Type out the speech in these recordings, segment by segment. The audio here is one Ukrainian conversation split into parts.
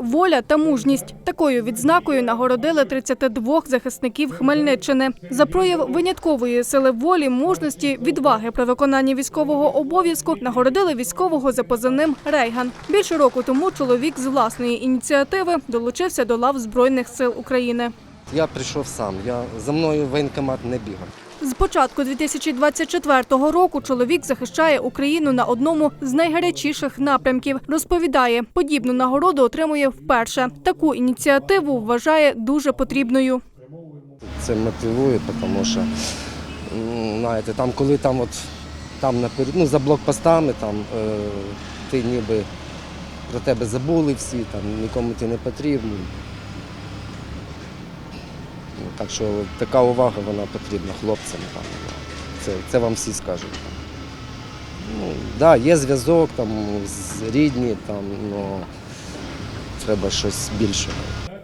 воля та мужність. Такою відзнакою нагородили 32 захисників Хмельниччини. За прояв виняткової сили волі, мужності, відваги при виконанні військового обов'язку нагородили військового за позивним Рейган. Більше року тому чоловік з власної ініціативи долучився до лав Збройних сил України. Я прийшов сам. Я за мною воєнкомат не бігав. З початку 2024 року чоловік захищає Україну на одному з найгарячіших напрямків. Розповідає, подібну нагороду отримує вперше. Таку ініціативу вважає дуже потрібною. Це мотивує, тому що знаєте, там, коли там от там наперед, ну, за блокпостами, там е, ти ніби про тебе забули всі, там нікому ти не потрібний. Ну, Так що така увага вона потрібна хлопцям. Там, ну, це, це вам всі скажуть. Ну, да, є зв'язок там, з рідні, там, ну, треба щось більшого.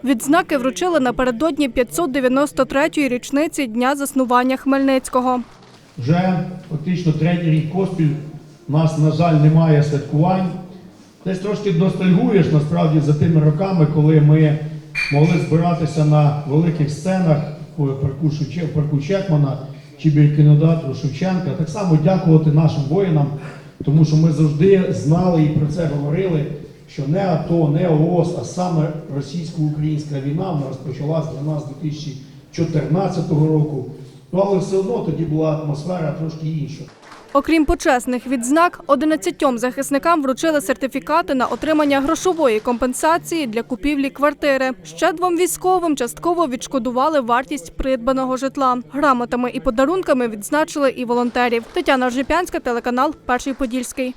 Відзнаки вручили напередодні 593-ї річниці дня заснування Хмельницького. Вже фактично третій рік поспіль у нас, на жаль, немає святкувань. Десь трошки ностальгуєш насправді за тими роками, коли ми могли збиратися на великих сценах в парку, Чекмана чи біля Шевченка. Так само дякувати нашим воїнам, тому що ми завжди знали і про це говорили, що не АТО, не ООС, а саме російсько-українська війна вона розпочалась для нас 2014 року. Ну, але все одно тоді була атмосфера трошки інша. Окрім почесних відзнак, 11 захисникам вручили сертифікати на отримання грошової компенсації для купівлі квартири. Ще двом військовим частково відшкодували вартість придбаного житла. Грамотами і подарунками відзначили і волонтерів. Тетяна Жіп'янська, телеканал Перший Подільський.